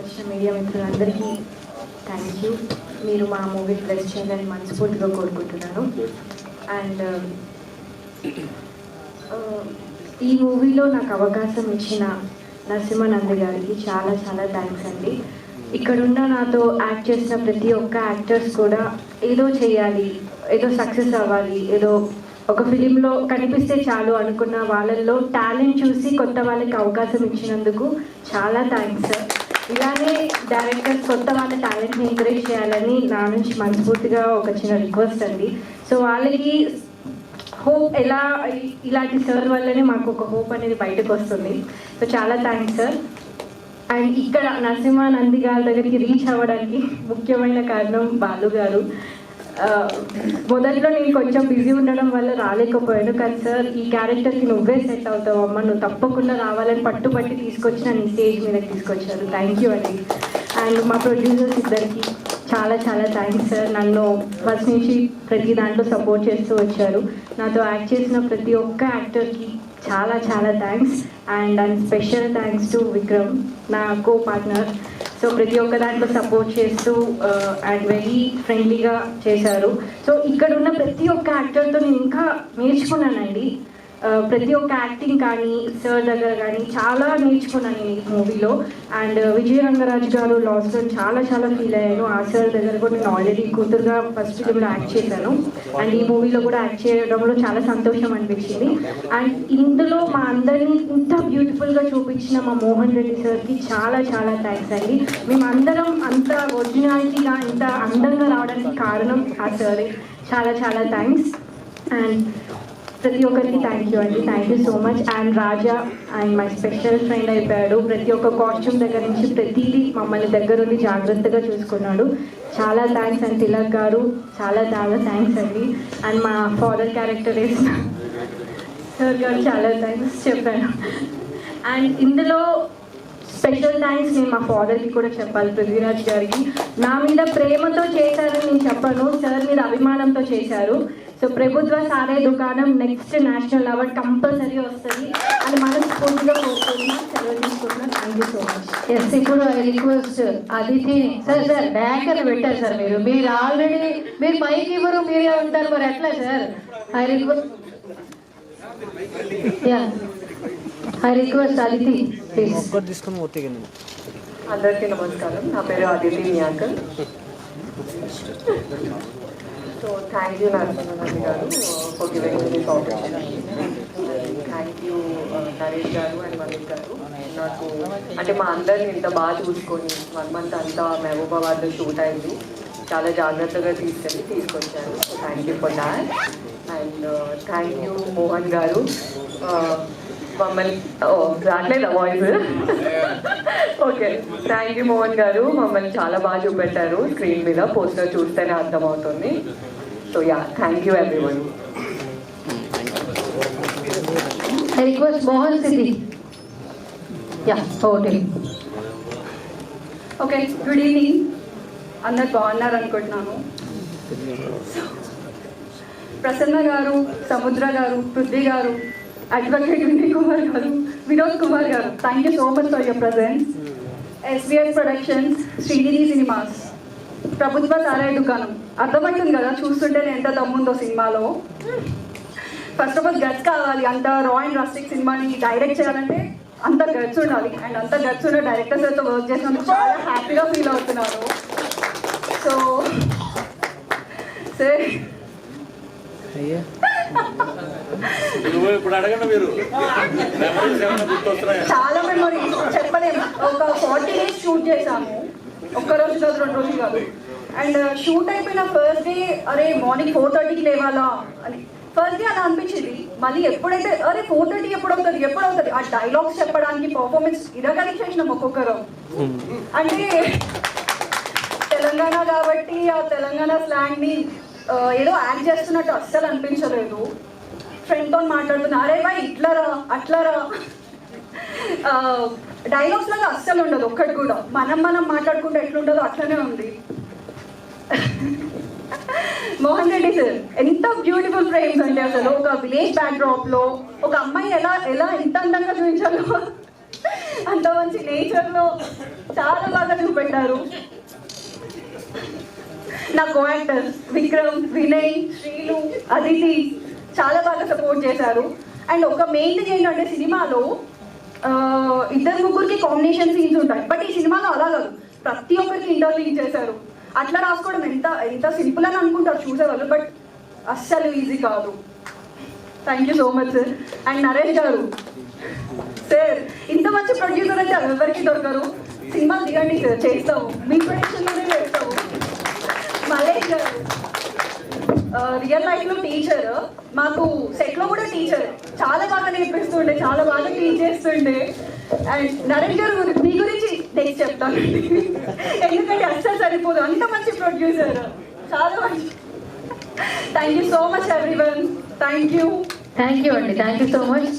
వచ్చిన మీడియా మిత్రులందరికీ thank you మీరు మా మూవీ ప్లస్ చేయాలని మనస్ఫూర్తిగా కోరుకుంటున్నాను. అండ్ uh, ఈ మూవీలో నాకు అవకాశం ఇచ్చిన నరసింహానంద గారికి చాలా చాలా థ్యాంక్స్ అండి. ఇక్కడున్న నాతో యాక్ట్ చేసిన ప్రతి ఒక్క యాక్టర్స్ కూడా ఏదో చేయాలి ఏదో సక్సెస్ అవ్వాలి ఏదో ఒక ఫిలింలో కనిపిస్తే చాలు అనుకున్న వాళ్ళల్లో టాలెంట్ చూసి కొత్త వాళ్ళకి అవకాశం ఇచ్చినందుకు చాలా థ్యాంక్స్ ఇలానే డైరెక్టర్ కొత్త వాళ్ళ టాలెంట్ని ఎంకరేజ్ చేయాలని నా నుంచి మనస్ఫూర్తిగా ఒక చిన్న రిక్వెస్ట్ అండి. సో వాళ్ళకి హోప్ ఎలా ఇలాంటి సార్ వల్లనే మాకు ఒక హోప్ అనేది బయటకు వస్తుంది. సో చాలా థ్యాంక్స్ సార్ అండ్ ఇక్కడ నరసింహ నంది గారి దగ్గరికి రీచ్ అవ్వడానికి ముఖ్యమైన కారణం బాలు గారు. మొదట్లో నేను కొంచెం బిజీ ఉండడం వల్ల రాలేకపోయాను కానీ సార్ ఈ క్యారెక్టర్కి నువ్వే సెట్ అవుతావు అమ్మ. నువ్వు తప్పకుండా రావాలని పట్టుబట్టి తీసుకొచ్చి నన్ను స్టేజ్ మీద తీసుకొచ్చారు. థ్యాంక్ యూ అండి. అండ్ మా ప్రొడ్యూసర్స్ ఇద్దరికి చాలా చాలా థ్యాంక్స్ సార్. నన్ను ఫస్ట్ నుంచి ప్రతి దాంట్లో సపోర్ట్ చేస్తూ వచ్చారు. నాతో యాక్ట్ చేసిన ప్రతి ఒక్క యాక్టర్కి చాలా చాలా thanks and and special thanks to Vikram నా కో పార్ట్నర్ సో ప్రతి ఒక్క దాంట్లో సపోర్ట్ చేస్తూ అండ్ వెరీ ఫ్రెండ్లీగా చేశారు. సో ఇక్కడ ఉన్న ప్రతి ఒక్క యాక్టర్తో నేను ఇంకా నేర్చుకున్నానండి. ప్రతి ఒక్క యాక్టింగ్ కానీ సార్ దగ్గర కానీ చాలా నేర్చుకున్నాను నేను ఈ మూవీలో అండ్ uh, విజయ రంగరాజు గారు లాస్లో చాలా చాలా ఫీల్ అయ్యాను. ఆ సార్ దగ్గర కూడా నేను ఆల్రెడీ కూతురుగా ఫస్ట్ ఫిలింలో యాక్ట్ చేశాను. అండ్ ఈ మూవీలో కూడా యాక్ట్ చేయడంలో చాలా సంతోషం అనిపించింది. అండ్ ఇందులో మా అందరినీ ఇంత బ్యూటిఫుల్గా చూపించిన మా మోహన్ రెడ్డి సార్కి చాలా చాలా థ్యాంక్స్ అండి. మేమందరం అంత ఒరిజినాలిటీగా ఇంత అందంగా రావడానికి కారణం ఆ సార్ చాలా చాలా థ్యాంక్స్ అండ్ ప్రతి ఒక్కరికి థ్యాంక్ యూ అండి. Thank you so much and Raja and my special friend అయిపోయాడు. ప్రతి ఒక్క కాస్ట్యూమ్ దగ్గర నుంచి ప్రతిదీ మమ్మల్ని దగ్గరుండి జాగ్రత్తగా చూసుకున్నాడు. చాలా థ్యాంక్స్ అండ్ తిలక్ గారు. చాలా చాలా థ్యాంక్స్ అండి. అండ్ మా ఫాదర్ క్యారెక్టర్ వేసిన సార్ గారు చాలా థ్యాంక్స్ చెప్పాను అండ్ ఇందులో స్పెషల్ థ్యాంక్స్ నేను మా ఫాదర్కి కూడా చెప్పాలి. పృథ్వీరాజ్ గారికి. నా మీద ప్రేమతో చేశారని నేను చెప్పను. సార్ మీద అభిమానంతో చేశారు. సో ప్రభుత్వ సారే దుకాణం నెక్స్ట్ నేషనల్ అవార్డ్ కంపల్సరీ వస్తుంది. అని సెలవు thank you so much yes ఇప్పుడు request Aditi sir sir back అని పెట్టారు సార్ మీరు. మీరు ఆల్రెడీ మీరు మైక్ ఇవ్వరు మీరే ఉంటారు మరి ఎట్లా sir I request I request Aditi please తీసుకొని అందరికీ నమస్కారం. నా పేరు Aditi so thank you Narasimha Reddy గారు for giving this opportunity thank you Naresh గారు అండ్ మలిక్ గారు. నాకు అంటే మా అందరిని ఇంత బాగా చూసుకొని వన్ మంత్ అంతా మహబూబాబాద్లో షూట్ అయింది. చాలా జాగ్రత్తగా తీసుకెళ్ళి తీసుకొచ్చారు. Thank you for that and thank you Mohan గారు. Uh, మమ్మల్ని ఓ రావట్లేదా voice okay thank you Mohan గారు. మమ్మల్ని చాలా బాగా చూపెట్టారు. స్క్రీన్ మీద పోస్టర్ చూస్తేనే అర్థమవుతుంది. So ya thank you everyone I request Mohan Siddhi ya okay okay good evening అందరు బాగున్నారు అనుకుంటున్నాను. ప్రసన్న గారు సముద్ర గారు పృథ్వీ గారు అడ్వకేట్ వినయ్ కుమార్ గారు వినోద్ కుమార్ గారు thank you so much for your presence SVS productions Srinidhi cinemas ప్రభుత్వ సారాయి దుకాణం అర్థమవుతుంది కదా చూస్తుంటేనే ఎంత దమ్ముందో సినిమాలో. ఫస్ట్ ఆఫ్ ఆల్ గట్స్ కావాలి. అంత రా అండ్ రస్టిక్ సినిమాని డైరెక్ట్ చేయాలంటే అంత గట్స్ ఉండాలి. అండ్ అంత గట్స్ ఉన్న డైరెక్టర్స్తో వర్క్ చేసినందుకు చాలా హ్యాపీగా ఫీల్ అవుతున్నాను సో సార్ చాలా మెమరీస్ చెప్పలేము. ఒక ఫార్టీ డేస్ షూట్ చేశాము. ఒక్క రోజు కాదు రెండు రోజులు కాదు. అండ్ షూట్ uh, అయిపోయిన ఫస్ట్ డే అరే మార్నింగ్ ఫోర్ థర్టీకి లేవాలా అని. ఫస్ట్ డే అలా అనిపించింది. మళ్ళీ ఎప్పుడైతే అరే ఫోర్ థర్టీ ఎప్పుడు అవుతుంది ఎప్పుడు అవుతుంది ఆ డైలాగ్స్ చెప్పడానికి పర్ఫార్మెన్స్ ఇరగలికి చేసినాం ఒక్కొక్కరు. అంటే తెలంగాణ కాబట్టి ఆ తెలంగాణ స్లాంగ్ని ఏదో యాక్ట్ చేస్తున్నట్టు అస్సలు అనిపించలేదు. ఫ్రెండ్తో మాట్లాడుతున్నా అరే బాయ్ ఇట్లరా అట్లరా డైలాగ్స్ లాగా అస్సలు ఉండదు ఒక్కటి కూడా. మనం మనం మాట్లాడుకుంటే ఎట్లుంటుందో అట్లనే ఉంది. మోహన్ రెడ్డి సార్ ఎంత బ్యూటిఫుల్ ఫ్రేమ్స్ అండి అసలు. ఒక విలేజ్ బ్యాక్ డ్రాప్లో ఒక అమ్మాయి ఎలా ఎలా ఎంత అందంగా చూపించాలో. అంత మంచి నేచర్లో చాలా బాగా చూపెట్టారు. నా కోయాక్టర్స్ విక్రమ్ వినయ్ శ్రీలు అదితి చాలా బాగా సపోర్ట్ చేశారు. అండ్ ఒక మెయిన్ థింగ్ ఏంటంటే సినిమాలో ఇద్దరు ముగ్గురికి కాంబినేషన్ సీన్స్ ఉంటాయి. బట్ ఈ సినిమాలో అలా కాదు. ప్రతి ఒక్కరికి ఇంటర్లీన్ చేశారు అట్లా రాసుకోవడం ఎంత ఎంత సింపుల్ అని అనుకుంటారు చూసేవాళ్ళు బట్ అస్సలు ఈజీ కాదు. Thank you so much sir and Naresh గారు. సార్ ఇంత మంచి ప్రొడ్యూసర్ అయితే ఎవరికి దొరకరు. సినిమా దిగండి సార్ చేస్తాము. మీ ప్రొడక్షన్లోనే చేస్తాము. మలేష్ గారు. రియల్ లైఫ్లో టీచర్ మాకు సెట్లో కూడా టీచర్ చాలా బాగా నేర్పిస్తుండే చాలా బాగా ఫీల్ చేస్తుండే. అండ్ నరేష్ గారు మీ గురించి నెక్స్ట్ చెప్తాను. ఎందుకంటే అస్సలు సరిపోదు. అంత మంచి ప్రొడ్యూసర్ చాలా మంచి. Thank you so much everyone thank you thank you అండి థ్యాంక్ యూ సో మచ్